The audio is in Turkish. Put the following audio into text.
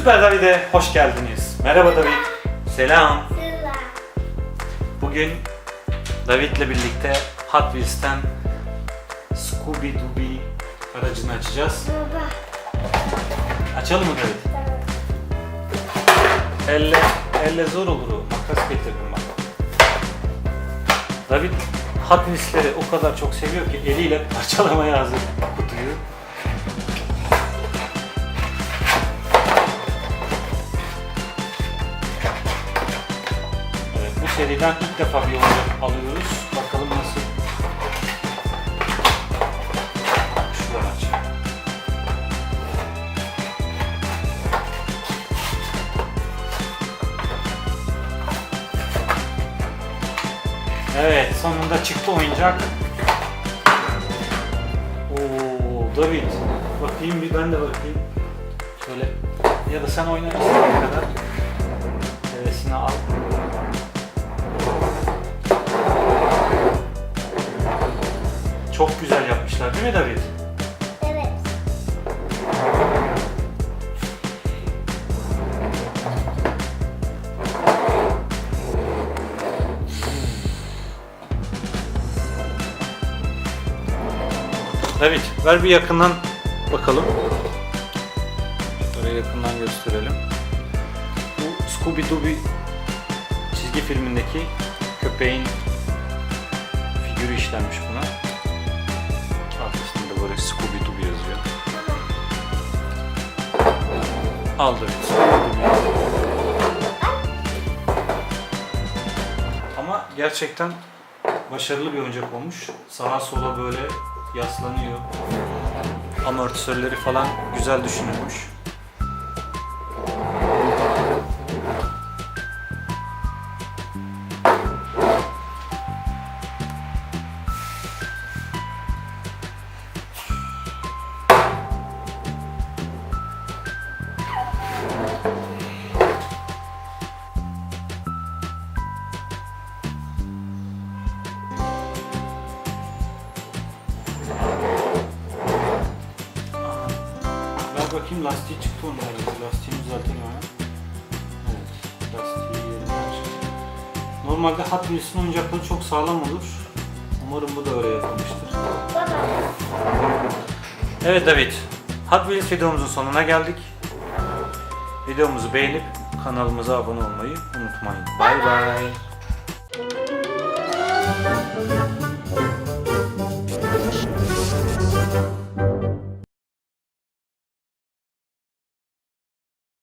Süper David'e hoş geldiniz. Merhaba David. Selam. Sıla. Bugün David'le birlikte Hot Wheels'ten Scooby Dooby aracını açacağız. Baba. Açalım mı David? Tamam. Elle, elle zor olur o. Makas getirdim bak. David Hot Wheels'leri o kadar çok seviyor ki eliyle parçalamaya hazır kutuyu. Seriden ilk defa bir oyuncak alıyoruz. Bakalım nasıl. Şuradan açayım. Evet, sonunda çıktı oyuncak. Oo, David. Bakayım bir ben de bakayım. Şöyle ya da sen oynarsın kadar. Hevesini al. Çok güzel yapmışlar değil mi David? Evet. David, ver bir yakından bakalım. Böyle yakından gösterelim. Bu Scooby Dooby çizgi filmindeki köpeğin figürü işlenmiş buna. Scooby Dooby yazıyor. Al. Ama gerçekten başarılı bir oyuncak olmuş. Sağa sola böyle yaslanıyor. Amortisörleri falan güzel düşünülmüş. Bakayım lastiği çıktı onun herhalde. Lastiğini düzeltelim hemen. Evet, lastiği yerinden çıktı. Normalde Hot Wheels'in oyuncakları çok sağlam olur. Umarım bu da öyle yapılmıştır. Evet David, Hot Wheels videomuzun sonuna geldik. Videomuzu beğenip kanalımıza abone olmayı unutmayın. Bay bay.